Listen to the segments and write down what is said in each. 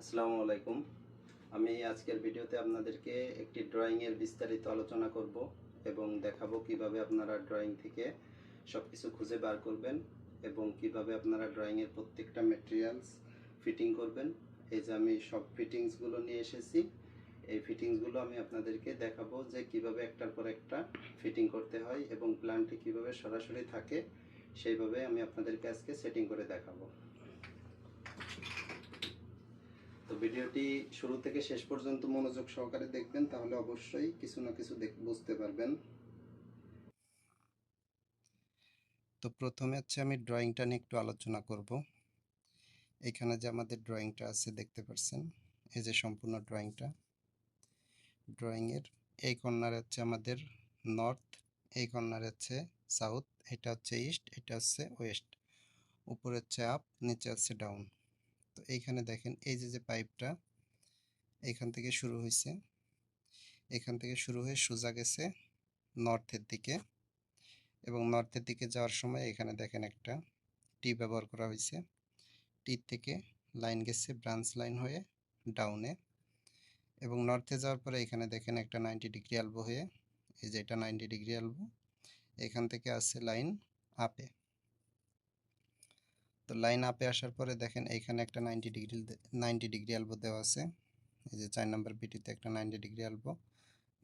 আসসালামু আলাইকুম। আমি আজকের ভিডিওতে আপনাদেরকে একটি ড্রয়িংয়ের বিস্তারিত আলোচনা করব এবং দেখাবো কীভাবে আপনারা ড্রয়িং থেকে সব কিছু খুঁজে বার করবেন এবং কীভাবে আপনারা ড্রয়িংয়ের প্রত্যেকটা মেটেরিয়ালস ফিটিং করবেন। এই যে আমি সব ফিটিংসগুলো নিয়ে এসেছি, এই ফিটিংসগুলো আমি আপনাদেরকে দেখাবো যে কীভাবে একটার পর একটা ফিটিং করতে হয় এবং প্ল্যানটি কীভাবে সরাসরি থাকে, সেইভাবে আমি আপনাদেরকে আজকে সেটিং করে দেখাবো। ভিডিওটি শুরু থেকে শেষ পর্যন্ত মনোযোগ সহকারে দেখবেন, তাহলে অবশ্যই কিছু না কিছু বুঝতে পারবেন। তো প্রথমে হচ্ছে আমি ড্রয়িংটা নিয়ে একটু আলোচনা করব। এখানে যে আমাদের ড্রয়িংটা আছে, দেখতে পাচ্ছেন এই যে সম্পূর্ণ ড্রয়িংটা। ড্রয়িংয়ের এই কর্নার হচ্ছে আমাদের নর্থ, এই কর্নার হচ্ছে সাউথ, এটা হচ্ছে ইস্ট, এটা হচ্ছে ওয়েস্ট। উপরে হচ্ছে আপ, নিচে হচ্ছে ডাউন। তো এইখানে দেখেন, এই যে যে পাইপটা এখান থেকে শুরু হয়েছে এখান থেকে শুরু হয়ে সোজা গেছে নর্থের দিকে এবং নর্থের দিকে যাওয়ার সময় এখানে দেখেন একটা টি ব্যবহার করা হয়েছে টি থেকে লাইন গেছে ব্রাঞ্চ লাইন হয়ে ডাউনে এবং নর্থে যাওয়ার পরে এখানে দেখেন একটা নাইনটি ডিগ্রি আলবো হয়ে, এই যে এটা নাইনটি ডিগ্রি আলবো এখান থেকে আসছে লাইন আপে তো লাইন আপে আসার পরে দেখেন এইখানে একটা ninety degree ninety degree elbow দেওয়া আছে। এই যে চার নম্বর বিটিতে একটা ninety degree elbow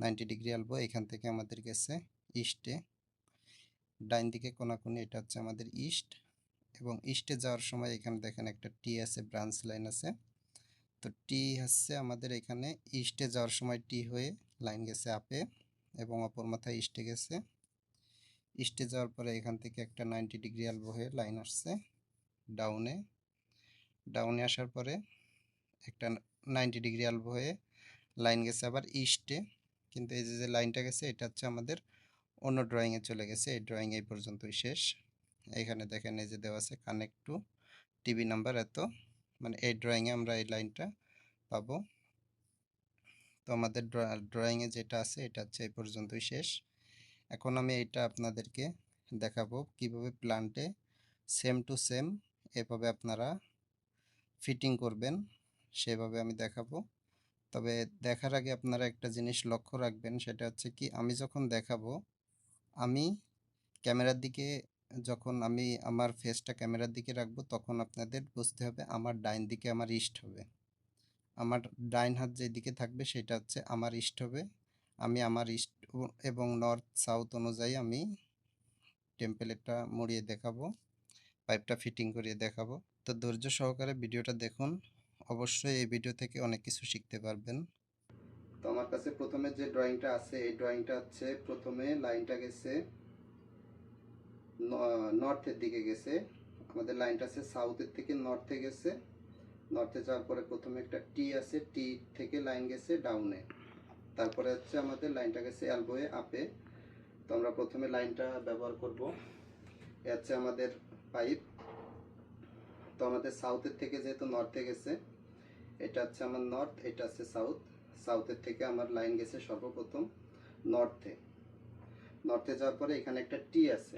ninety degree elbow এখান থেকে আমাদের গেছে ইস্টে ডাইন দিকে কোনাকুনি, এটা হচ্ছে আমাদের ইস্ট এবং ইস্টে যাওয়ার সময় এখানে দেখেন একটা টি আছে ব্রাঞ্চ লাইন আছে। তো টি হচ্ছে আমাদের এখানে ইস্টে যাওয়ার সময় টি হয়ে লাইন গেছে আপে এবং অপর মাথায় ইস্টে গেছে। ইস্টে যাওয়ার পরে এখান থেকে একটা নাইনটি ডিগ্রি আলবো হয়ে লাইন আসছে। ডাউনে ডাউনে আসার পরে একটা নাইনটি ডিগ্রি আলবো হয়ে লাইন গেছে আবার ইস্টে কিন্তু এই যে যে লাইনটা গেছে, এটা হচ্ছে আমাদের অন্য ড্রয়িংয়ে চলে গেছে। এই ড্রয়িং এই পর্যন্তই শেষ। এখানে দেখেন এই যে দেওয়া আছে কানেক্ট টু টিভি নাম্বার এত। মানে এই ড্রয়িংয়ে আমরা এই লাইনটা পাবো। তো আমাদের ড্রয়িংয়ে যেটা আছে, এটা হচ্ছে এই পর্যন্তই শেষ। এখন আমি এটা আপনাদেরকে দেখাবো কীভাবে প্লান্টে সেম টু সেম এভাবে আপনারা ফিটিং করবেন, সেভাবে আমি দেখাবো। তবে দেখার আগে আপনারা একটা জিনিস লক্ষ্য রাখবেন, সেটা হচ্ছে কি, আমি যখন দেখাবো, আমি ক্যামেরার দিকে, যখন আমি আমার ফেসটা ক্যামেরার দিকে রাখব, তখন আপনাদের বুঝতে হবে আমার ডাইন দিকে আমার ইস্ট হবে। আমার ডাইন হাত যেদিকে থাকবে, সেটা হচ্ছে আমার ইস্ট হবে। আমি আমার ইস্ট এবং নর্থ সাউথ অনুযায়ী আমি টেম্পলেটটা মুড়িয়ে দেখাবো। পাইপটা ফিটিং করিয়ে দেখাবো। তো ধৈর্য সহকারে ভিডিওটা দেখুন। অবশ্যই এই ভিডিও থেকে অনেক কিছু শিখতে পারবেন। তো আমার কাছে প্রথমে যে ড্রয়িংটা আছে, এই ড্রয়িংটা হচ্ছে প্রথমে লাইনটা গেছে নর্থের দিকে গেছে। আমাদের লাইনটা আছে সাউথের থেকে নর্থে গেছে। নর্থে যাওয়ার পরে প্রথমে একটা টি আছে টি থেকে লাইন গেছে ডাউনে তারপরে হচ্ছে আমাদের লাইনটা গেছে অ্যালবোয়ে আপে তো আমরা প্রথমে লাইনটা ব্যবহার করব। এ হচ্ছে আমাদের পাইপ। তো আমাদের সাউথের থেকে যেহেতু নর্থে গেছে, এটা হচ্ছে আমার নর্থ এটা হচ্ছে সাউথ সাউথের থেকে আমার লাইন গেছে সর্বপ্রথম নর্থে নর্থে যাওয়ার পরে এখানে একটা টি আছে।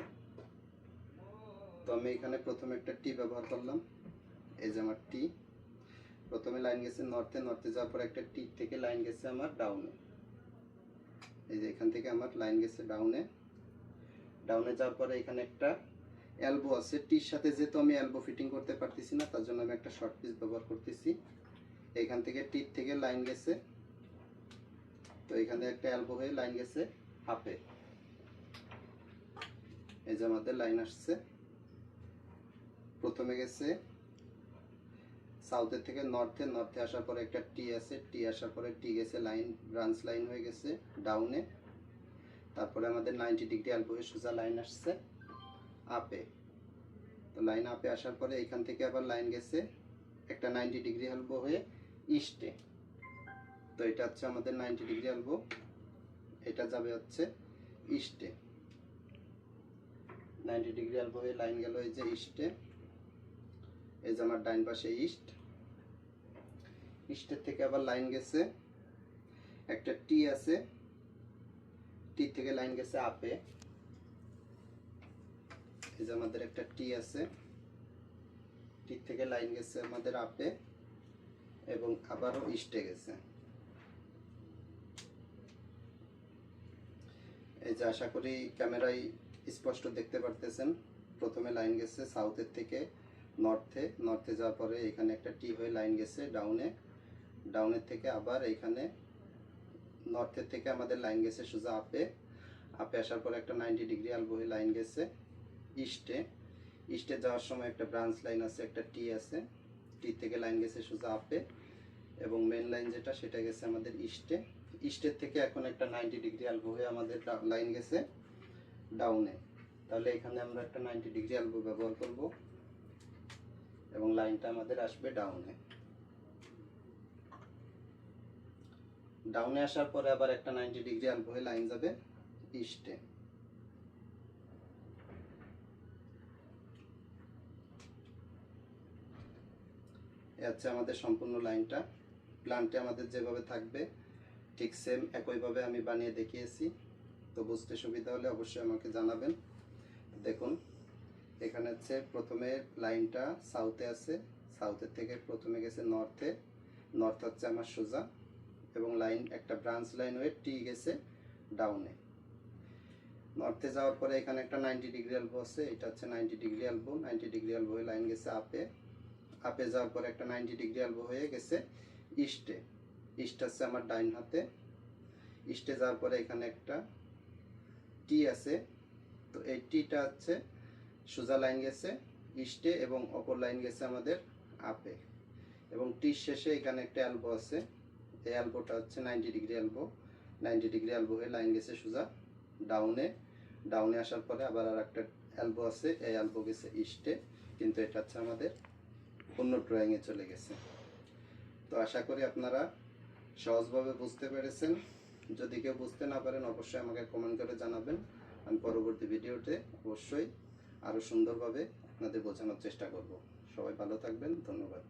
তো আমি এখানে প্রথমে একটা টি ব্যবহার করলাম। এই যে আমার টি প্রথমে লাইন গেছে নর্থে নর্থে যাওয়ার পরে একটা টি থেকে লাইন গেছে আমার ডাউনে এই যে এখান থেকে আমার লাইন গেছে ডাউনে ডাউনে যাওয়ার পরে এখানে একটা এলবো আছে টির সাথে যেহেতু আমি এলবো ফিটিং করতে পারতেছি না, তার জন্য আমি একটা শর্ট পিস ব্যবহার করতেছি। এখান থেকে টির থেকে লাইন গেছে। তো এখানে একটা এলবো হয়ে লাইন গেছে হাফে এই যে আমাদের লাইন আসছে। প্রথমে গেছে সাউথের থেকে নর্থে নর্থে আসার পরে একটা টি আছে। টি আসার পরে টি গেছে লাইন ব্রাঞ্চ লাইন হয়ে গেছে ডাউনে তারপরে আমাদের নাইনটি ডিগ্রি অ্যালবো হয়ে সোজা লাইন আসছে। আপে। তো লাইন আপে আসার পরে এখান থেকে আবার লাইন গেছে একটা নাইনটি ডিগ্রি অ্যালবো হয়ে ইস্টে তো এটা হচ্ছে আমাদের নাইনটি ডিগ্রি অ্যালবো এটা যাবে হচ্ছে ইস্টে নাইনটি ডিগ্রি অ্যালবো হয়ে লাইন গেল এই যে ইস্টে এই যে আমার ডাইন পাশে ইস্ট ইস্টের থেকে আবার লাইন গেছে একটা টি আছে। টি থেকে লাইন গেছে আপে। এই যে আমাদের একটা টি আছে, টি থেকে লাইন গেছে আমাদের আপে এবং আবারও ইস্টে গেছে। এই যে আশা করি ক্যামেরায় স্পষ্ট দেখতে পারতেছেন, প্রথমে লাইন গেছে সাউথের থেকে নর্থে নর্থে যাওয়ার পরে এখানে একটা টি হয়ে লাইন গেছে ডাউনে। ডাউনের থেকে আবার এখানে নর্থের থেকে আমাদের লাইন গেছে সোজা আপে। আপে আসার পরে একটা নাইনটি ডিগ্রি আলবো হয়ে লাইন গেছে। ইস্টে ইস্টে যাওয়ার সময় একটা ব্রাঞ্চ লাইন আছে, একটা টি আছে। টি থেকে লাইন গেছে সোজা আপে এবং মেন লাইন যেটা, সেটা গেছে আমাদের ইস্টে ইস্টের থেকে এখন একটা নাইনটি ডিগ্রি আলবো হয়ে আমাদের লাইন গেছে ডাউনে তাহলে এখানে আমরা একটা নাইনটি ডিগ্রি আলবো ব্যবহার করব এবং লাইনটা আমাদের আসবে ডাউনে ডাউনে আসার পরে আবার একটা নাইনটি ডিগ্রি আলবো হয়ে লাইন যাবে ইস্টে এ হচ্ছে আমাদের সম্পূর্ণ লাইনটা। প্ল্যানটি আমাদের যেভাবে থাকবে, ঠিক সেম একইভাবে আমি বানিয়ে দেখিয়েছি। তো বুঝতে সুবিধা হলে অবশ্যই আমাকে জানাবেন। দেখুন, এখানে হচ্ছে প্রথমে লাইনটা সাউথে আছে। সাউথের থেকে প্রথমে গেছে নর্থে নর্থ হচ্ছে আমার সোজা এবং লাইন, একটা ব্রাঞ্চ লাইন হয়ে টি গেছে ডাউনে নর্থে যাওয়ার পরে এখানে একটা নাইনটি ডিগ্রি আলবো আছে। এটা হচ্ছে ninety degree elbow ninety degree elbow line গেছে আপে আপে যাওয়ার পরে একটা নাইনটি ডিগ্রি আলবো হয়ে গেছে ইস্টে ইস্ট হচ্ছে আমার ডাইন হাতে। ইস্টে যাওয়ার পরে এখানে একটা টি আছে। তো এই টিটা হচ্ছে সোজা লাইন গেছে ইস্টে এবং অপর লাইন গেছে আমাদের আপে এবং টির শেষে এখানে একটা অ্যালবো আছে। এই অ্যালবোটা হচ্ছে ninety degree elbow ninety degree elbow হয়ে লাইন গেছে সোজা ডাউনে ডাউনে আসার পরে আবার আর একটা অ্যালবো আছে। এই অ্যালবো গেছে ইস্টে কিন্তু এটা হচ্ছে আমাদের অন্য ড্রয়িংয়ে চলে গেছে। তো আশা করি আপনারা সহজভাবে বুঝতে পেরেছেন। যদি কেউ বুঝতে না পারেন, অবশ্যই আমাকে কমেন্ট করে জানাবেন। আমি পরবর্তী ভিডিওতে অবশ্যই আরও সুন্দরভাবে আপনাদের বোঝানোর চেষ্টা করব। সবাই ভালো থাকবেন, ধন্যবাদ।